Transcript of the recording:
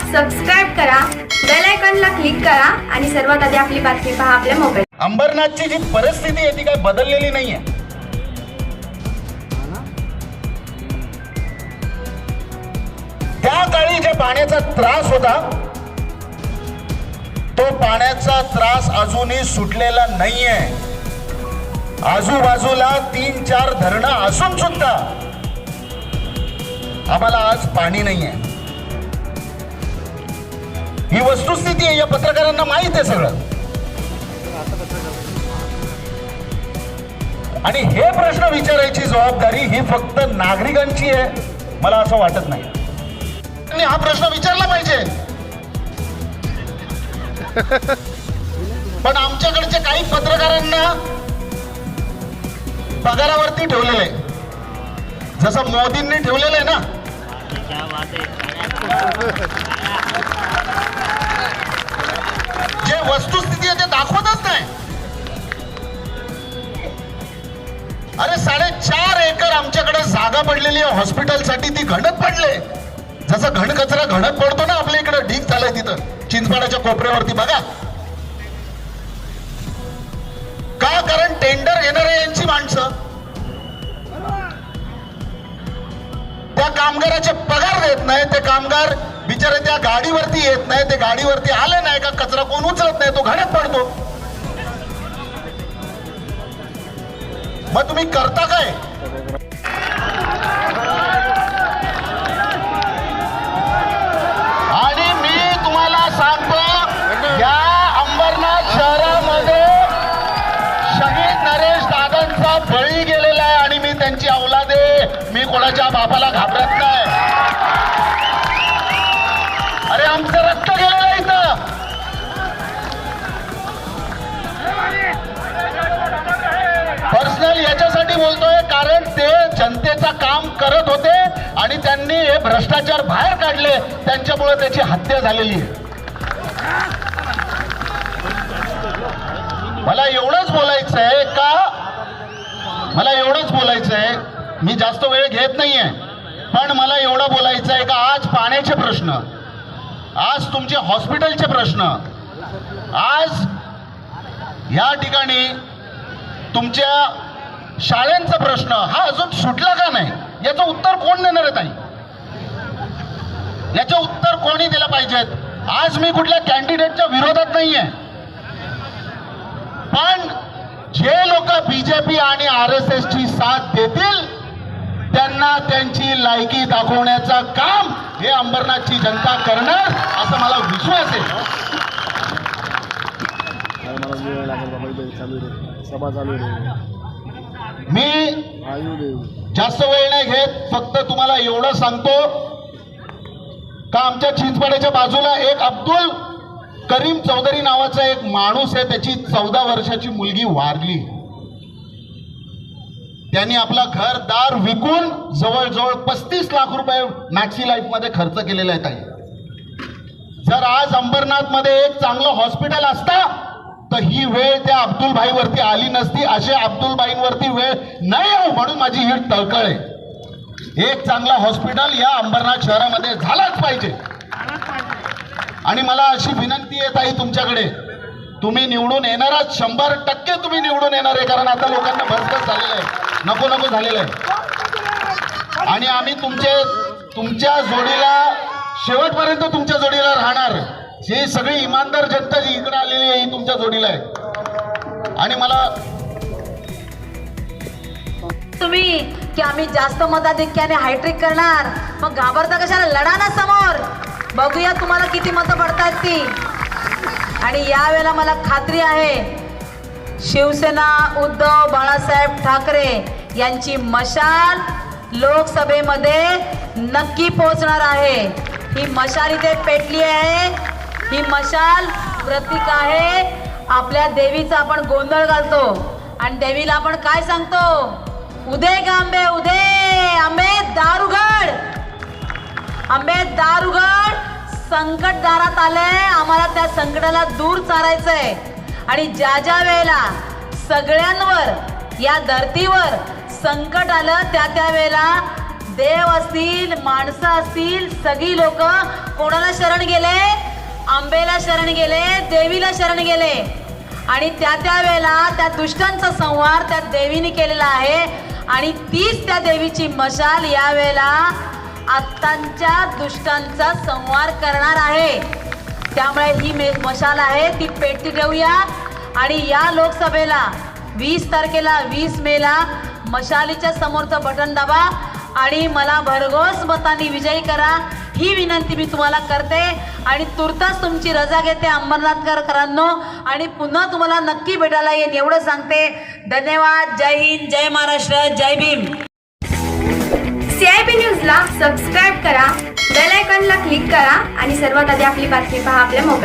Subscribe करा bell आयकॉनला click करा आणि सर्वात आधी आपली बातमी पहा आपल्या मोबाईल अंबरनाथची जी परिस्थिती आहे ती काय बदललेली नाहीये? त्या काळी जे पाण्याचा त्रास होता तो पाण्याचा त्रास अजूनही सुटलेला नाहीये. आजूबाजूला तीन चार धरणं असून सुद्धा आम्हाला आज पाणी नाहीये. ही वस्तुस्थिती आहे या पत्रकारांना माहीत आहे सगळं. आणि हे प्रश्न विचारायची जबाबदारी ही फक्त नागरिकांची आहे मला असं वाटत नाही. त्यांनी हा प्रश्न विचारला पाहिजे. पण आमच्याकडच्या काही पत्रकारांना पगारावरती ठेवलेलं. आहे जसं मोदींनी ठेवलेलं आहे ना. अरे साडेचार एकर आमच्याकडे जागा पडलेली आहे. हॉस्पिटलसाठी ती घडत पडले. जसं घण कचरा घडत पडतो ना आपल्या इकडे ढीक झालाय तिथं. चिंचपाड्याच्या कोपऱ्यावरती बघा. का? कारण टेंडर घेणारे यांची माणसं. त्या कामगाराचे पगार देत नाही ते कामगार बिचारे त्या गाडीवरती येत नाही ते गाडीवरती आले नाही का? कचरा कोण उचलत नाही. तो घडत पडतो. मग तुम्ही करता काय? आणि मी तुम्हाला सांगतो या अंबरनाथ शहरामध्ये शहीद नरेश दादांचा बळी गेलेला आहे आणि मी त्यांची औलादे मी कोणाच्या बापाला घाबरत नाही. भ्रष्टाचार बाहेर काढले त्यांच्यामुळे त्याची हत्या झालेली. आहे मला एवढंच बोलायचं आहे का? मला एवढंच बोलायचं आहे मी जास्त वेळ घेत नाहीये. पण मला एवढं बोलायचं आहे का आज पाण्याचे प्रश्न आज तुमचे हॉस्पिटलचे प्रश्न आज या ठिकाणी तुमच्या शाळेंचा प्रश्न हा अजून सुटला का नाही? याचं उत्तर कोण देणार आहे ताई? याचं उत्तर कोणी दिलं पाहिजेत आज मी कुठल्या कॅन्डिडेटच्या विरोधात नाहीये. पण जे लोक बीजेपी आणि आर एस एस ची साथ देतील त्यांना त्यांची लायकी दाखवण्याचं काम हे अंबरनाथची जनता करणार असं मला विश्वास आहे. मी जास्त वेळ नाही घेत फक्त तुम्हाला एवढं सांगतो का आमच्या चिचपाड्याच्या बाजूला एक अब्दुल करीम चौधरी नावाचा एक माणूस आहे त्याची चौदा वर्षाची मुलगी वारली. त्यांनी आपला घर दार विकून जवळजवळ पस्तीस लाख रुपये मॅक्सी लाईफमध्ये खर्च केलेला आहे ताई. जर आज अंबरनाथमध्ये एक चांगलं हॉस्पिटल असता तर ही वेळ त्या अब्दुल आली नसती. असे अब्दुल भाईंवरती वेळ नाही येऊ म्हणून माझी ही तळकळ आहे. एक चांगला हॉस्पिटल या अंबरनाथ शहरामध्ये झालाच पाहिजे. आणि मला अशी विनंती येत आहे तुमच्याकडे तुम्ही निवडून येणारच शंभर टक्के तुम्ही निवडून येणार आहे कारण आता लोकांना भरकस झालेलं आहे. नको नको झालेलं आहे. आणि आम्ही तुमचे तुमच्या जोडीला शेवटपर्यंत तुमच्या जोडीला राहणार. ही सगळी इमानदार जनता जी इकडे आलेली आहे ही तुमच्या जोडीला आहे. आणि मला तुम्ही की आम्ही जास्त मताधिक्याने हायट्रिक करणार. मग घाबरता कशाला? लढा ना समोर. बघूया तुम्हाला किती मतं पडतात ती. आणि यावेळेला मला खात्री आहे शिवसेना उद्धव बाळासाहेब ठाकरे यांची मशाल लोकसभेमध्ये नक्की पोहोचणार आहे. ही मशाल इथे पेटली आहे. ही मशाल प्रतीक आहे. आपल्या देवीचा आपण गोंधळ घालतो. आणि देवीला आपण काय सांगतो? उदे गांबे उदे! आंबे दारुगड! आंबे दारुगड संकट दारात आलंय आम्हाला त्या संकटाला दूर चारायचंय आणि ज्या ज्या वेळेला सगळ्यांवर या धर्तीवर संकट आलं त्या त्या वेळेला देव असतील माणसं असतील सगळी लोक कोणाला शरण गेले? आंबेला शरण गेले देवीला शरण गेले. आणि त्या त्या वेळेला त्या दुष्टांचा संहार त्या देवीने केलेला आहे. आणि तीच त्या देवीची मशाल यावेळेला आत्तांच्या दुष्टांचा संहार करणार आहे. त्यामुळे ही मे मशाल आहे ती पेटती ठेवूया आणि या लोकसभेला वीस तारखेला वीस मेला मशालीच्या समोरचं बटन दाबा आणि मला भरघोस मतांनी विजयी करा. ही विनंती मी तुम्हाला करते. आणि तुर्तास तुमची रजा घेते अंबरनाथकरांनो. आणि पुन्हा तुम्हाला नक्की भेटायला येईन एवढं सांगते. धन्यवाद. जय हिंद जय महाराष्ट्र जय भीम. सीआयबी न्यूजला सबस्क्राईब करा बेल आयकॉनला क्लिक करा आणि सर्वात आधी आपली बातमी पहा आपल्या मोबाईल